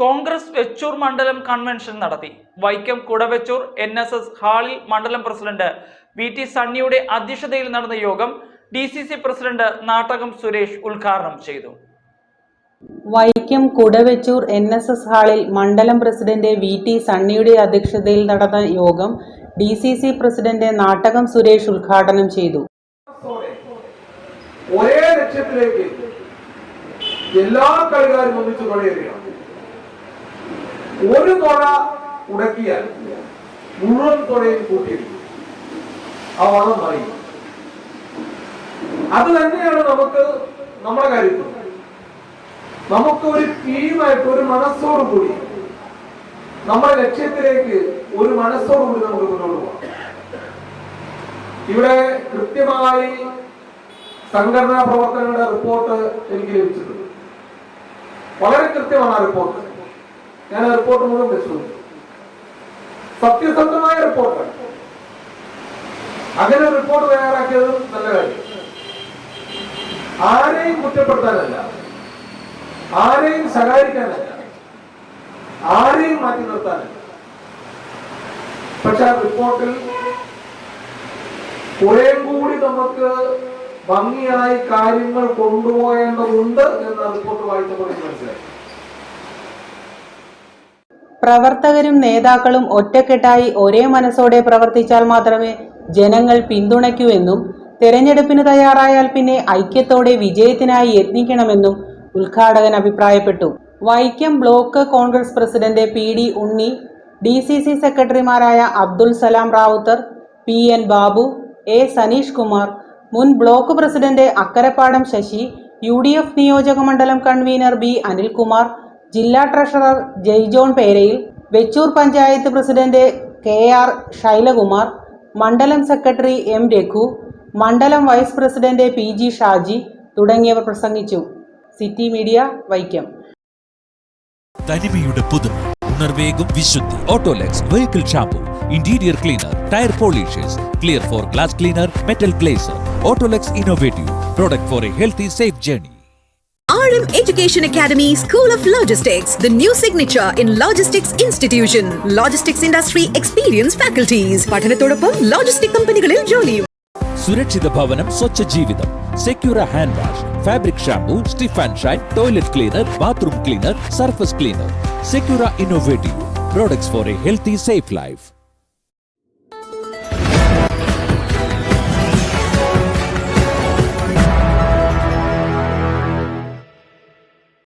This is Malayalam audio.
കോൺഗ്രസ് വെച്ചൂർ മണ്ഡലം കൺവെൻഷൻ നടത്തി. Vaikom Kudavechoor N S S ഹാളിൽ മണ്ഡലം പ്രസിഡന്റ് വി ടി സണ്ണിയുടെ അധ്യക്ഷതയിൽ നടന്ന യോഗം D C C president Nattakam Suresh ഉദ്ഘാടനം ചെയ്തു. Vaikom Kudavechoor N S S ഹാളിൽ മണ്ഡലം പ്രസിഡന്റ് വി ടി സണ്ണിയുടെ അധ്യക്ഷതയിൽ നടന്ന യോഗം D C C president Nattakam Suresh ഉദ്ഘാടനം ചെയ്തു. ഒരേ ലക്ഷ്യത്തിലേക്ക് എല്ലാ കളിക്കാരും ഒന്നിച്ചു തുഴയുകയാണ് ഒരു തുഴ ഉടക്കിയാൽ മുഴുവൻ തുഴയും കൂട്ടിയിരിക്കും. ആ വളം മാറി അത് തന്നെയാണ് നമുക്ക് നമ്മുടെ കാര്യത്തിൽ. നമുക്ക് ഒരു ടീമായിട്ട് ഒരു മനസ്സോടു കൂടി നമ്മുടെ ലക്ഷ്യത്തിലേക്ക് ഒരു മനസ്സോട് കൂടി നമുക്ക് മുന്നോട്ട് പോകാം. ഇവിടെ കൃത്യമായി സംഘടനാ പ്രവർത്തനങ്ങളുടെ റിപ്പോർട്ട് എനിക്ക് ലഭിച്ചിട്ടുണ്ട്. വളരെ കൃത്യമാണ് ആ റിപ്പോർട്ട്. ഞാൻ ആ റിപ്പോർട്ട് മുഴുവൻ പരിശോധിച്ചു സത്യസന്ധമായ റിപ്പോർട്ടാണ് അങ്ങനെ റിപ്പോർട്ട് തയ്യാറാക്കിയത് നല്ല കാര്യം. ആരെയും കുറ്റപ്പെടുത്താനല്ല. ആരെയും സഹായിക്കാനല്ല ആരെയും മാറ്റി നിർത്താനല്ല. പക്ഷെ ആ റിപ്പോർട്ടിൽ കുറേം കൂടി നമുക്ക് ഭംഗിയായി കാര്യങ്ങൾ കൊണ്ടുപോകേണ്ടതുണ്ട് എന്ന റിപ്പോർട്ട് വായിച്ചപ്പോൾ മനസ്സിലായി. പ്രവർത്തകരും നേതാക്കളും ഒറ്റക്കെട്ടായി ഒരേ മനസ്സോടെ പ്രവർത്തിച്ചാൽ മാത്രമേ ജനങ്ങൾ പിന്തുണയ്ക്കൂ എന്നും തെരഞ്ഞെടുപ്പിന് തയ്യാറായാൽ പിന്നെ ഐക്യത്തോടെ വിജയത്തിനായി യത്നിക്കണമെന്നും ഉദ്ഘാടകൻ അഭിപ്രായപ്പെട്ടു. Vaikom block Congress president P D Unni D C C സെക്രട്ടറിമാരായ Abdul Salam Rawther P N Babu A Saneesh Kumar മുൻ block president Akkarappadam Sasi U D F നിയോജക മണ്ഡലം കൺവീനർ ബി അനിൽകുമാർ ജില്ലാ treasurer Jaijohn Perayil Vechoor panchayat president K R Sailakumar മണ്ഡലം സെക്രട്ടറി എം രഘു മണ്ഡലം vice president P G Shaji തുടങ്ങിയവർ പ്രസംഗിച്ചു. City media Vaikom. തനിമയുടെ പുതു ഉണർവേകും വിശുദ്ധി Autolex vehicle shampoo interior cleaner tyre polishers clear for glass cleaner metal glazer Autolex innovative product for a healthy safe journey RM Education Academy School of Logistics, the new signature in Logistics Institution. Logistics Industry Experience Faculties. പഠനത്തോടൊപ്പം ലോജിസ്റ്റിക് കമ്പനികളിൽ ജോലിയും സുരക്ഷിത ഭവനം സ്വച്ഛ ജീവിതം secure hand wash fabric shampoo stiff and shine toilet cleaner bathroom cleaner surface cleaner secure innovative products for a healthy safe life